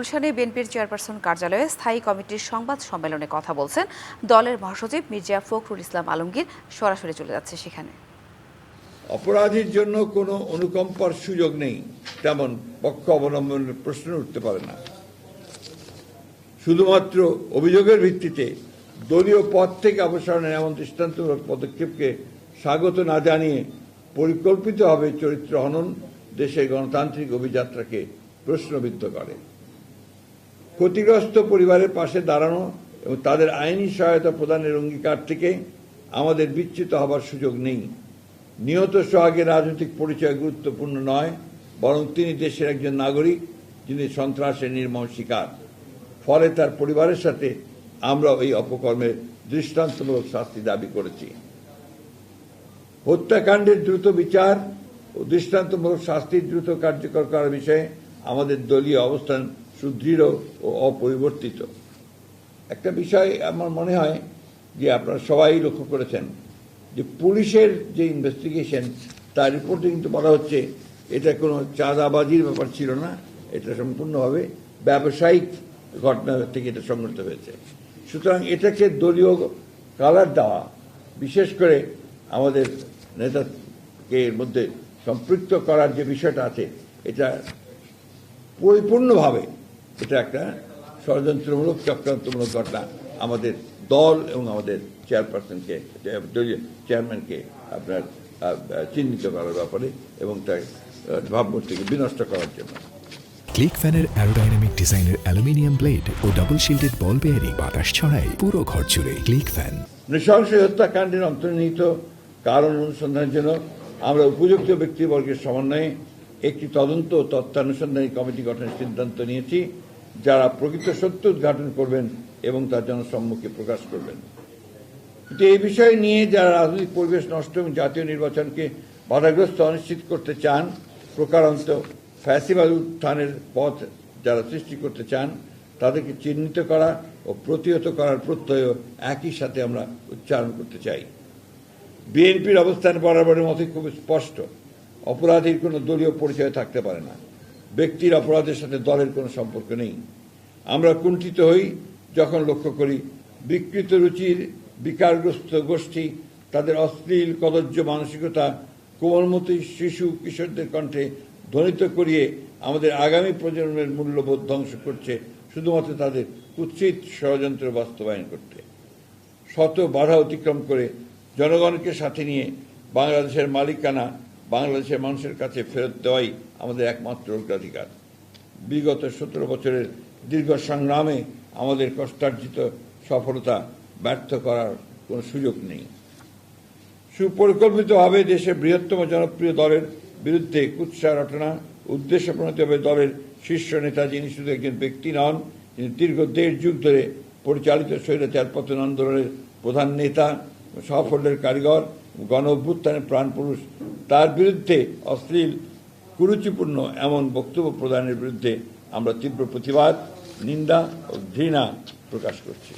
গুলশানে বিএনপির চেয়ারপারসন কার্যালয়ে স্থায়ী কমিটির সংবাদ সম্মেলনে কথা বলছেন দলের মহাসচিব মির্জা ফখরুল ইসলাম আলমগীর। সরাসরি চলে যাচ্ছে সেখানে। অপরাধীর জন্য কোনো অনুকম্পার সুযোগ নেই, তেমন পক্ষ অবলম্বনের প্রশ্ন উঠতে পারে না। শুধুমাত্র অভিযোগের ভিত্তিতে দলীয় পদ থেকে অবসরণের এমন দৃষ্টান্তমূলক পদক্ষেপকে স্বাগত না জানিয়ে পরিকল্পিতভাবে চরিত্র হনন দেশের গণতান্ত্রিক অভিযাত্রাকে প্রশ্নবিদ্ধ করে। ক্ষতিগ্রস্ত পরিবারের পাশে দাঁড়ানো এবং তাদের আইনি সহায়তা প্রদানের অঙ্গীকার থেকে আমাদের বিচ্যুত হবার সুযোগ নেই। নিহত সোহাগের রাজনৈতিক পরিচয় গুরুত্বপূর্ণ নয়, বরং তিনি দেশের একজন নাগরিক যিনি সন্ত্রাসের নির্মম শিকার। ফলে তার পরিবারের সাথে আমরা এই অপকর্মের দৃষ্টান্তমূলক শাস্তি দাবি করেছি। হত্যাকাণ্ডের দ্রুত বিচার ও দৃষ্টান্তমূলক শাস্তির দ্রুত কার্যকর করার বিষয়ে আমাদের দলীয় অবস্থান সুদৃঢ় ও অপরিবর্তিত। একটা বিষয় আমার মনে হয় যে আপনারা সবাই লক্ষ্য করেছেন যে পুলিশের যে ইনভেস্টিগেশন তার রিপোর্টে কিন্তু বলা হচ্ছে এটা কোনো চাঁদাবাজির ব্যাপার ছিল না, এটা সম্পূর্ণভাবে ব্যবসায়িক ঘটনা থেকে এটা সংঘটিত হয়েছে। সুতরাং এটাকে দলীয় কালার দেওয়া, বিশেষ করে আমাদের নেতাকে এর মধ্যে সম্পৃক্ত করার যে বিষয়টা আছে, এটা পরিপূর্ণভাবে এটা একটা ষড়যন্ত্রমূলক চক্রান্তমূলক ঘটনা। আমাদের দল এবং আমাদের চেয়ারপারসনকে চেয়ারম্যানকে আপনার চিহ্নিত করার ব্যাপারে এবং তার ভাবমূর্তিকে বিনষ্ট করার জন্য। ক্লিক ফ্যানের অ্যারোডাইনামিক ডিজাইনের অ্যালুমিনিয়াম ব্লেড ও ডাবল শিল্ডেড বল বেয়ারিং বাতাস ছড়ায় পুরো ঘর জুড়ে ক্লিক ফ্যান। নৃশংস হত্যাকাণ্ডের অন্তর্নিহিত কারণ অনুসন্ধানের জন্য আমরা উপযুক্ত ব্যক্তিবর্গের সমন্বয়ে একটি তদন্ত তত্ত্বানুসন্ধানী কমিটি গঠনের সিদ্ধান্ত নিয়েছি, যারা প্রকৃত সত্য উদ্ঘাটন করবেন এবং তার জনসম্মুখে প্রকাশ করবেন। কিন্তু এই বিষয় নিয়ে যারা রাজনৈতিক পরিবেশ নষ্ট এবং জাতীয় নির্বাচনকে বাধাগ্রস্ত অনিশ্চিত করতে চান, প্রকারান্ত ফ্যাসিবাদ উত্থানের পথ যারা সৃষ্টি করতে চান, তাদেরকে চিহ্নিত করা ও প্রতিহত করার প্রত্যয় একই সাথে আমরা উচ্চারণ করতে চাই। বিএনপির অবস্থান বরাবরের মতোই খুব স্পষ্ট। অপরাধীর কোনো দলীয় পরিচয় থাকতে পারে না। ব্যক্তির অপরাধের সাথে দলের কোনো সম্পর্ক নেই। আমরা কুণ্ঠিত হই যখন লক্ষ্য করি, বিকৃত রুচির, বিকারগ্রস্ত গোষ্ঠী, তাদের অশ্লীল কদর্য মানসিকতা কোমলমতি শিশু, কিশোরদের কণ্ঠে ধ্বনিত করিয়ে আমাদের আগামী প্রজন্মের মূল্যবোধ ধ্বংস করছে, শুধুমাত্র তাদের কুৎসিত ষড়যন্ত্র বাস্তবায়ন করতে। শত বাধা অতিক্রম করে জনগণকে সাথে নিয়ে বাংলাদেশের মালিকানা বাংলাদেশের মানুষের কাছে ফেরত দেওয়াই আমাদের একমাত্র অগ্রাধিকার। বিগত সতেরো বছরের দীর্ঘ সংগ্রামে আমাদের কষ্টার্জিত সফলতা ব্যর্থ করার কোনো সুযোগ নেই। সুপরিকল্পিতভাবে দেশের বৃহত্তম জনপ্রিয় দলের বিরুদ্ধে কুৎসা রটনা, উদ্দেশ্য প্রণীতভাবে দলের শীর্ষ নেতা যিনি শুধু একজন ব্যক্তি নন, তিনি দীর্ঘ দেড় যুগ ধরে পরিচালিত স্বৈরাচার পতন আন্দোলনের প্রধান নেতা সাফল্যের কারিগর গণ অভ্যুত্থানের প্রাণপুরুষ তার বিরুদ্ধে অশ্লীল, কুরুচিপূর্ণ এমন বক্তব্য প্রদানের বিরুদ্ধে আমরা তীব্র প্রতিবাদ, নিন্দা ও ঘৃণা প্রকাশ করছি।